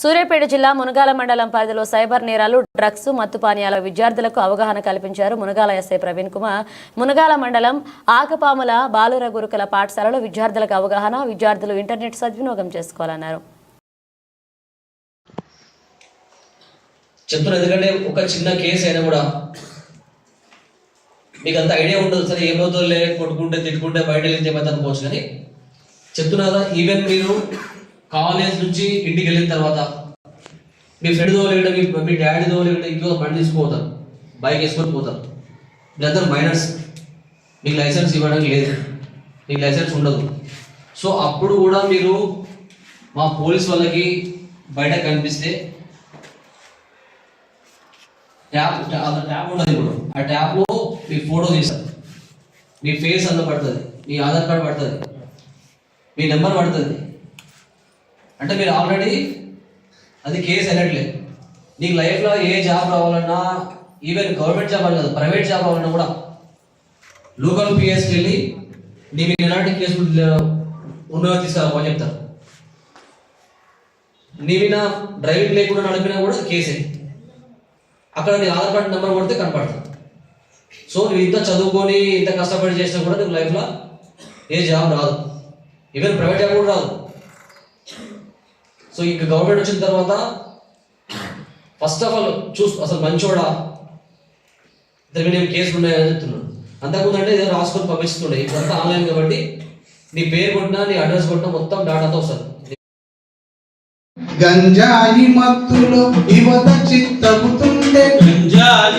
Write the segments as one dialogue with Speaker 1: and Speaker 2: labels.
Speaker 1: సూర్యాపేట జిల్లా మునగాల మండలం పరిధిలో సైబర్ నేరాలు డ్రగ్స్ మత్తు పానీయాల విద్యార్థులకు అవగాహన కల్పించారు మునగాల ఎస్ఐ ప్రవీణ్ కుమార్. మునగాల మండలం ఆకపాముల బాలుర గురుకుల పాఠశాలలో విద్యార్థులకు అవగాహన విద్యార్థులు ఇంటర్నెట్ సద్వినియోగం చేసుకోవాలన్నారు.
Speaker 2: చెప్తున్నా ఎందుకంటే ఒక చిన్న కేసు అయినా కూడా మీకు అంత ఐడియా ఉండదు. సరే ఏమవుతుందిలే కొట్టుకుంటే తిట్టుకుంటే బయట వెళ్తే చెప్పేది అనుకోవచ్చు కానీ చెప్తున్నా కదా ఈవెన్ మీరు కాలేజ్ నుంచి ఇంటికి వెళ్ళిన తర్వాత మీ ఫ్రెండ్ తోలేయడం మీ మీ డాడీ తోలేయడం ఇంట్లో బండి తీసుకుపోతారు బైక్ వేసుకొని పోతారు. లేదా మైనర్స్ మీకు లైసెన్స్ ఇవ్వడం లేదు. మీకు లైసెన్స్ ఉండదు. సో అప్పుడు కూడా మీరు మా పోలీస్ వాళ్ళకి బయట కనిపిస్తే ట్యాప్ ట్యాప్ ఉండదు ఇప్పుడు. ఆ ట్యాప్లో మీ ఫోటో తీస్తారు. మీ ఫేస్ అందులో పడుతుంది. మీ ఆధార్ కార్డ్ పడుతుంది. మీ నెంబర్ పడుతుంది. అంటే మీరు ఆల్రెడీ అది కేసు వెళ్ళట్లేదు. నీకు లైఫ్లో ఏ జాబ్ రావాలన్నా ఈవెన్ గవర్నమెంట్ జాబ్ అని కాదు ప్రైవేట్ జాబ్ రావాలన్నా కూడా లోకల్ పిఎస్కి వెళ్ళి నీ మీకు ఎలాంటి కేసులు ఉన్నవో తీసుకురావని చెప్తారు. నీ మీద డ్రైవింగ్ లేకుండా నడిపినా కూడా కేసే అక్కడ నీ ఆధార్ కార్డు నెంబర్ కొడితే కనపడుతుంది సో నువ్వు ఇంత చదువుకొని ఇంత కష్టపడి చేసినా కూడా నీకు లైఫ్లో ఏ జాబ్ రాదు. ఈవెన్ ప్రైవేట్ జాబ్ కూడా రాదు. సో ఇంక గవర్నమెంట్ వచ్చిన తర్వాత ఫస్ట్ ఆఫ్ ఆల్ చూస్ అసలు మంచోడా? ఇతని నేను కేసులు ఉన్నాయని చెప్తున్నాను అంతకుముందు అంటే ఏదో రాసుకొని పంపిస్తుండే ఇదంతా ఆన్లైన్ కాబట్టి నీ పేరు కొట్టినా నీ అడ్రస్ కొట్టినా మొత్తం డాటాతో వస్తుంది.
Speaker 3: గంజాయి మత్తులో యువత చిత్తగుతుండే.
Speaker 4: గంజాయి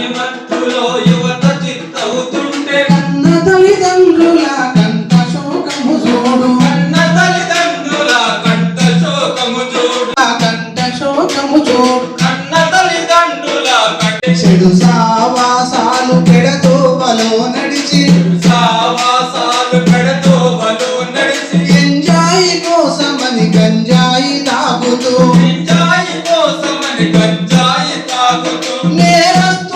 Speaker 3: చెడు సావాసాలు పెడతో బలో నడిచి.
Speaker 4: సావాసాలు పెడతో బలో నడిచి.
Speaker 3: గంజాయి కోసమని గంజాయి తాగుతూ. గంజాయి కోసమని గంజాయి తాగుతూ. నేరం